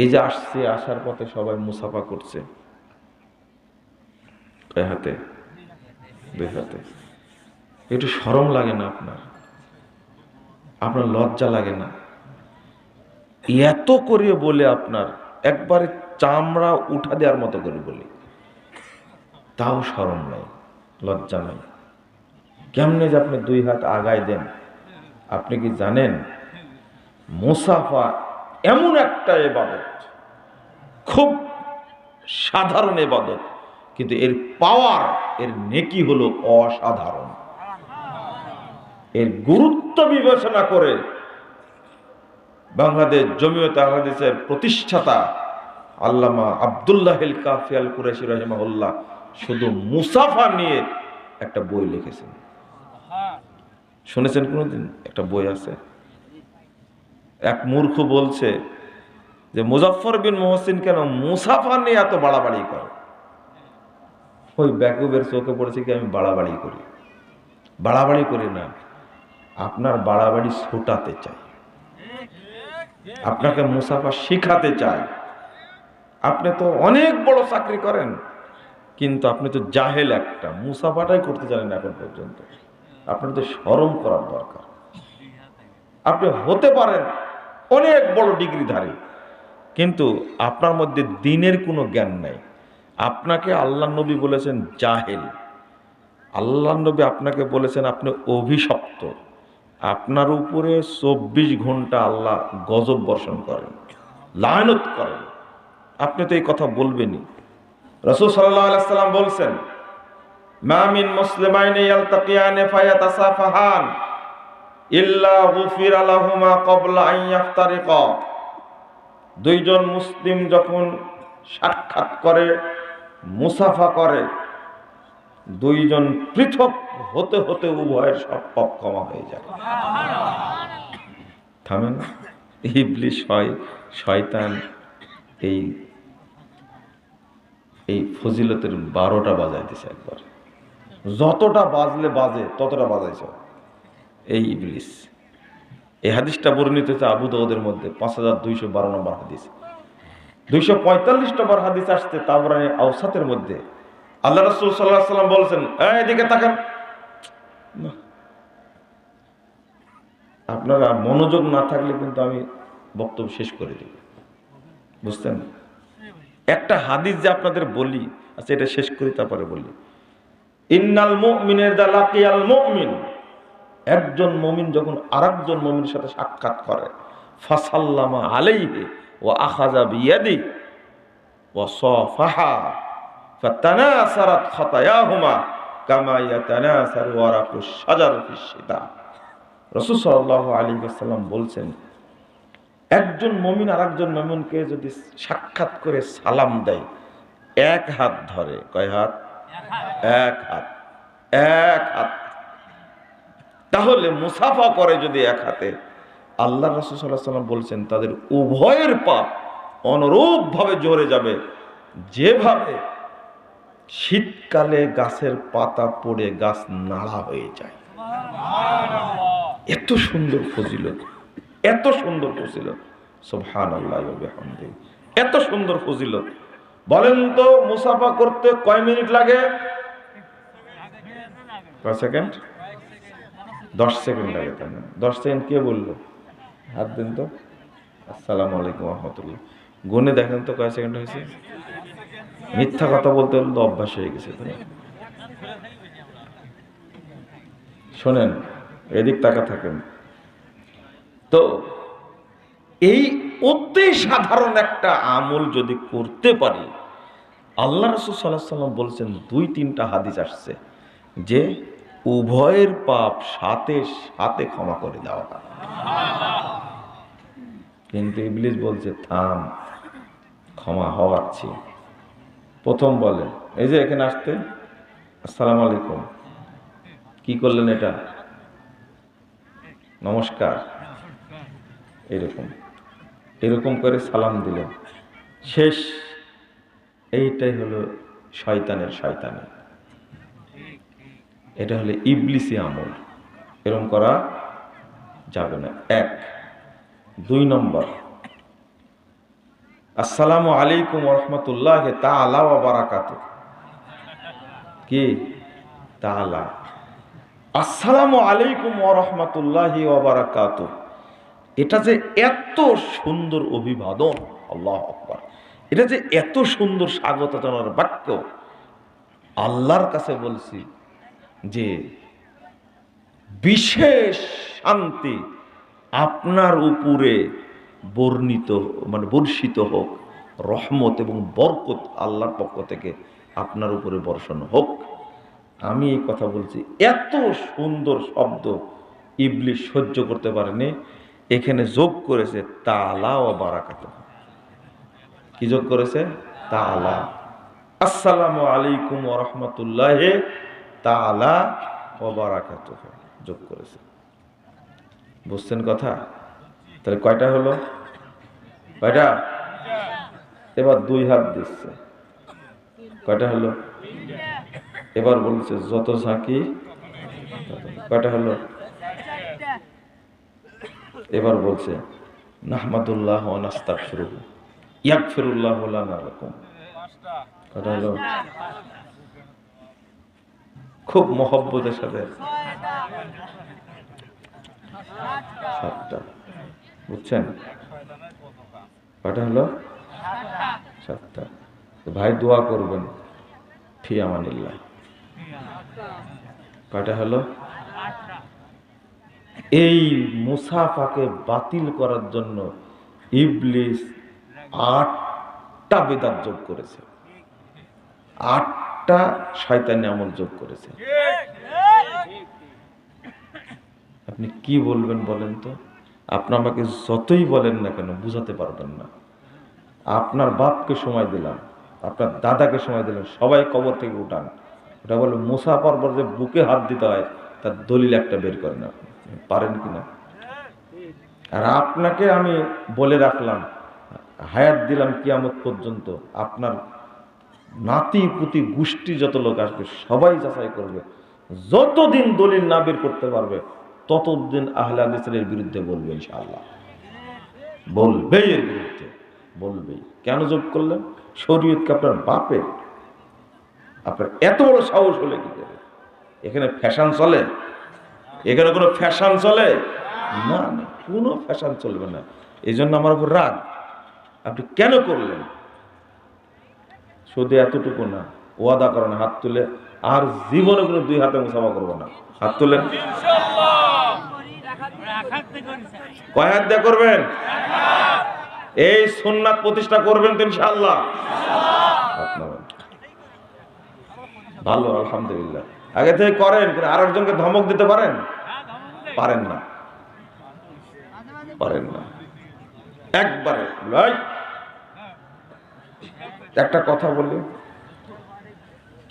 এই যে আসছে, আসার পথে সবাই মুসাফা করছে। হাতে একটু সরম লাগে না আপনার? আপনার লজ্জা লাগে না? এত করে বলে আপনার, একবারে চামড়া উঠা দেওয়ার মতো করে বলি। তাও সরম নাই, লজ্জা নাই। কেমনে যে আপনি দুই হাত আগায় দেন? আপনি কি জানেন? মুসাফা এমন একটা এবাদত, খুব সাধারণ এবাদত, কিন্তু এর পাওয়ার, এর নেকি হলো অসাধারণ। এর গুরুত্ব বিবেচনা করে বাংলাদেশ জমিয়ত আহমদের প্রতিষ্ঠাতা আল্লামা আবদুল্লাহ কাফিয়াল কুরেশি রহিমাহুল্লাহ শুধু মুসাফা নিয়ে একটা বই লিখেছেন। শুনেছেন কোনোদিন? একটা বই আছে? এক মূর্খ বলছে যে মুজাফর বিন মোহসিন কেন মুসাফা নিয়ে এত বাড়াবাড়ি করে? ওই ব্যাকুবের চোখে পড়েছে কি আমি বাড়াবাড়ি করি? বাড়াবাড়ি করি না। আপনার বাড়াবাড়ি ছোটাতে চাই। আপনাকে মুসাফা শিখাতে চাই। আপনি তো অনেক বড় চাকরি করেন, কিন্তু আপনি তো জাহেল একটা। মুসাফাটাই করতে জানেন এখন পর্যন্ত। আপনার তো সরম করার দরকার। আপনি হতে পারেন অনেক বড় ডিগ্রিধারী। কিন্তু আপনার মধ্যে দিনের কোনো জ্ঞান নাই। আপনাকে আল্লাহ নবী বলেছেন জাহেল। আল্লাহ নবী আপনাকে বলেছেন আপনি অভিশপ্ত। আপনার উপরে চব্বিশ ঘণ্টা আল্লাহ গজব বর্ষণ করেন, লায়নত করেন। আপনি তো এই কথা বলবেনই। রসুল সাল্লাহ সাল্লাম বলছেন মামিন মুসলিমাইনে ইয়ালতাকিয়ানে ফায়াতাসাফাহান। ইল্লা গুফির আলাহুমা কবলা আন ইয়াফতারিকা। দুইজন মুসলিম যখন সাক্ষাৎ করে, মুসাফা করে, দুইজন পৃথক হতে হতে উভয়ের সব পাপ ক্ষমা হয়ে যায়। থামেন ইবলিশ হয়, শয়তান, এই এই ফজিলতের বারোটা বাজাই দিছে একবার। যতটা বাজলে বাজে, ততটা বাজাইছে। এই ইবলিস। এই হাদিসটা বর্ণিত হচ্ছে আবু দাউদের মধ্যে পাঁচ হাজার দুইশো বারো নম্বর হাদিস। দুইশো পঁয়তাল্লিশ নম্বর হাদিস আসছে তাবরানি আউসাতের মধ্যে। আল্লাহ রসুল সাল্লাহ সাল্লাম বলছেন এদিকে তাকান। আপনারা মনোযোগ না থাকলে কিন্তু আমি বক্তব্য শেষ করে দেব। বুঝতেন একটা হাদিস যে আপনাদের বলি আচ্ছা এটা শেষ করি, তারপরে বলি। ইন্নাল মুমিনের দা লাকিয়াল মুমিন। একজন মমিন যখন আরেকজন মমিনের সাথে সাক্ষাৎ করে, ফাসাল্লামা আলাইহি ও আখাজা বিয়াদি ও সফাহা বলছেন, একজন মমিন আরেকজন মমিনকে যদি সাক্ষাৎ করে সালাম দেয়, এক হাত ধরে, কয় হাত। এক হাত। এক হাত। তাহলে মুসাফা করে যদি এক হাতে। আল্লাহ রসুল্লাহ সাল্লাম বলছেন, তাদের উভয়ের পাপ অনুরূপভাবে জোরে যাবে। যেভাবে শীতকালে গাছের পাতা পড়ে গাছ নাড়া হয়ে যায়। এত সুন্দর ফজিলত, এত সুন্দর ফজিলত। সোহান আল্লাহ এত সুন্দর ফজিলত। বলেন তো, মুসাফা করতে কয় মিনিট লাগে? কয় সেকেন্ড? দশ সেকেন্ড লাগে তাই দশ সেকেন্ড কে বলল? হাত দিন তো। আসসালামু আলাইকুম রহমতুল্লাহ। গুনে দেখেন তো কয় সেকেন্ড হয়েছে? মিথ্যা কথা বলতে বলতে অভ্যাস হয়ে গেছে শোনেন, এদিক তাকা থাকেন। তো এই অতি সাধারণ একটা আমল যদি করতে পারি, আল্লাহ রসুল সাল্লাহ সাল্লাম বলছেন দুই তিনটা হাদিস আসছে যে উভয়ের পাপ সাথে সাথে ক্ষমা করে দেওয়া কিন্তু ইবলিস বলছে, থাম, ক্ষমা হওয়াচ্ছি প্রথম বলে, এই যে এখানে আসতে, আসসালাম আলাইকুম। কি করলেন এটা? নমস্কার। এরকম এরকম করে সালাম দিলেন। শেষ, এইটাই হলো শয়তানের শয়তানি। এটা হলে ইবলিসি আমল। এরকম করা যাবে না। এক। দুই নম্বর। আসসালামু আলাইকুম রহমতুল্লাহ তালা বারাকাত। কি? তালা আসসালামু আলাইকুম রহমতুল্লাহ বারাকাত। এটা যে এত সুন্দর অভিবাদন, আল্লাহ আকবার। এটা যে এত সুন্দর স্বাগত জানার বাক্য, আল্লাহর কাছে বলছি যে বিশেষ শান্তি আপনার উপরে বর্ণিত মানে বর্ষিত হোক, রহমত এবং বরকত আল্লাহর পক্ষ থেকে আপনার উপরে বর্ষণ হোক। আমি এই কথা বলছি, এত সুন্দর শব্দ ইবলিশ সহ্য করতে পারেনি, এখানে যোগ করেছে তালা ও বারাকাত কি যোগ করেছে? তালা আসসালামু আলাইকুম রহমতুল্লাহ তালা ও বারাকাত যোগ করেছে। বুঝছেন কথা? তাহলে কয়টা হলো? কয়টা? এবার দুই হাত দিচ্ছে। কয়টা হলো? এবার বলছে, যত ঝাঁকি, কয়টা হলো? এবার বলছে, নাহমাদুল্লাহ নাস্তাক শুরু ইয়াক ফিরুল্লাহ রকম কয়টা হলো? খুব মহব্বতের সাথে। সাতটা। বুঝছেন? কয়টা হলো? সাতটা। ভাই দোয়া করবেন। ফি আমানিল্লাহ। কয়টা হলো? এই মুসাফাকে বাতিল করার জন্য ইবলিস আটটা বেদাত যোগ করেছে। আটটা শয়তানি আমল যোগ করেছে আপনি কি বলবেন বলেন তো? আপনি আমাকে যতই বলেন না কেন, বুঝাতে পারবেন না। আপনার বাপকে সময় দিলাম, আপনার দাদাকে সময় দিলাম, সবাই কবর থেকে উঠান। ওটা বলে মুসা পর্বত যে বুকে হাত দিতে হয়, তার দলিল একটা বের করেন আপনি। পারেন কি না? আর আপনাকে আমি বলে রাখলাম, হায়াত দিলাম কিয়ামত পর্যন্ত। আপনার নাতি পুতি গোষ্ঠী যত লোক আসবে, সবাই যাচাই করবে। যতদিন দলিল না বের করতে পারবে, ততদিন আহলে হাদিসের বিরুদ্ধে বলবে ইনশাআল্লাহ। বলবেই এর বিরুদ্ধে বলবেই কেন যোগ করলেন? শরীয়তকে আপনার বাপের? আপনার এত বড় সাহস হলে কি করে? এখানে ফ্যাশন চলে? এখানে কোনো ফ্যাশন চলে? না না, কোনো ফ্যাশন চলবে না। এই জন্য আমার উপর রাগ। আপনি কেন করলেন? শুধু এতটুকু না, ওয়াদা করেন হাত তুলে, আর জীবনে কোনো দুই হাতে মুসাফা করব না। হাত তুলেন কয় হাত দিয়ে করবেন? এই সুন্নাত প্রতিষ্ঠা করবেন তো ইনশাআল্লাহ। হাত ভালো, আলহামদুলিল্লাহ। আগে থেকে করেন আরেকজনকে ধমক দিতে পারেন? পারেন না। পারেন না। একবারে একটা কথা বলি।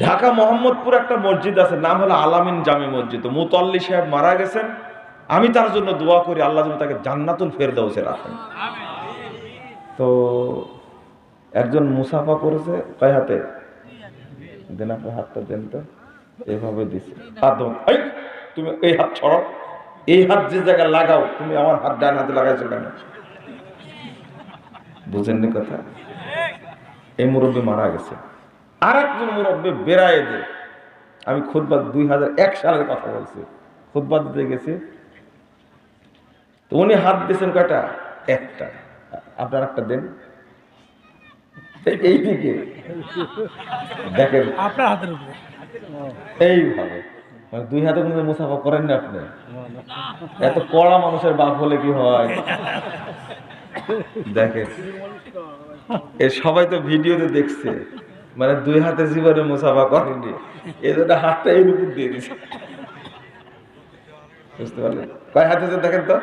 ঢাকা মোহাম্মদপুর একটা মসজিদ আছে, নাম হলো আলামিন জামি মসজিদ। মুতল্লি সাহেব মারা গেছেন। আমি তার জন্য দোয়া করি, আল্লাহ যেন তাকে জান্নাতুল ফেরদাউসে রাখেন। তো একজন মুসাফা করেছে, কয় হাতে? দেন আপনার হাতটা দেন তো। এভাবে দিছে। হাত। এই, তুমি এই হাত ছড়ো এই হাত যে জায়গায় লাগাও, তুমি আমার হাত ডান হাতে লাগাইছো কেন? বুঝেননি কথা? এই মুরব্বী মারা গেছে। আর একজন মুরব্বী বেড়ায় দে। আমি খুদবাদ দুই হাজার এক সালের কথা বলছি। খুদবাদ দিতে গেছি। তো উনি হাত দিয়েছেন কয়টা? একটা। আপনার একটা দেন। এই- এইদিকে দেখেন। আপনার হাতের উপরে। এইভাবে। মানে দুই হাতে কোনো মুসাফা করেন না আপনি? এত কড়া মানুষের বাপ হলে কি হয়? দেখেন। এ সবাই তো ভিডিওতে দেখছে। মানে দুই হাতে জীবনে মুসাফা করেনি। এই হাতটা এর উপর দিয়ে দিছে। বুঝতে পারলেন? কয় হাতে যে দেখেন তো?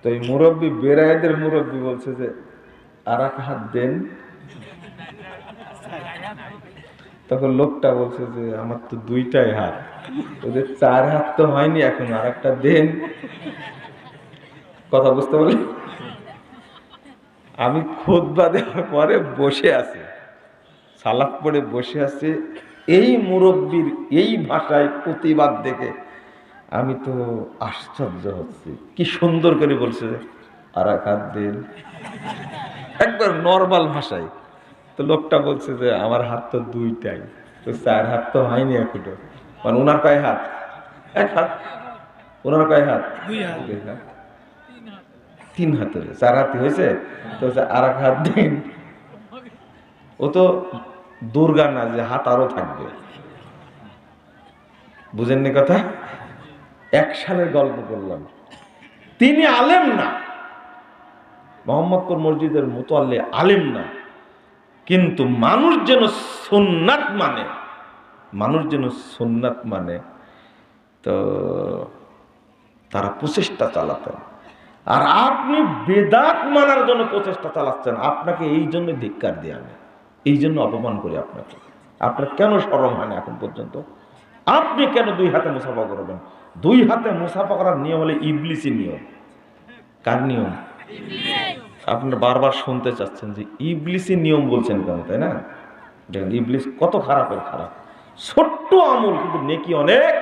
তো এই মুরব্বী বেড়াইদের মুরব্বী বলছে যে আর এক হাত দেন। তখন লোকটা বলছে যে, আমার তো দুইটাই হাত। ওদের চার হাত তো হয়নি, এখন আর একটা দেন। কথা বুঝতে পারলি আমি খোদবা দেওয়ার পরে বসে আছি। সালাদ পড়ে বসে আছি। এই মুরব্বীর এই ভাষায় প্রতিবাদ দেখে আমি তো আশ্চর্য হচ্ছি। কি সুন্দর করে বলছে। আর দিন একবার নর্মাল ভাষায়। তো লোকটা বলছে যে আমার হাত তো দুইটাই। তো চার হাত তো হয়নি এখনও। মানে ওনার কয় হাত? এক হাত? ওনার কয় হাত। দুই হাত। তিন হাতের চার হাতি হয়েছে তো আর এক হাত দিন। ও তো দুর্গা না, যে হাত আরও থাকবে। বুঝেননি কথা? এক সালের গল্প করলাম। তিনি আলেম না। মোহাম্মদপুর মসজিদের মোতাল্লে আলেম না। কিন্তু মানুষ যেন সুন্নাত মানে মানুষ যেন সুন্নাত মানে তো তারা প্রচেষ্টা চালাতেন। আর আপনি বেদাত মানার জন্য প্রচেষ্টা চালাচ্ছেন, আপনাকে এই জন্য ধিক্কার দিই আমি, এই জন্য অপমান করি আপনাকে। আপনার কেন সরম হয় না এখন পর্যন্ত? আপনি কেন দুই হাতে মুসাফা করবেন? দুই হাতে মুসাফা করার নিয়ম হলে ইবলিসি নিয়ম। কার নিয়ম? আপনারা বারবার শুনতে চাচ্ছেন যে ইবলিসি নিয়ম বলছেন কেন, তাই না? দেখেন, ইবলিস কত খারাপের খারাপ। ছোট্ট আমল কিন্তু নেকি অনেক।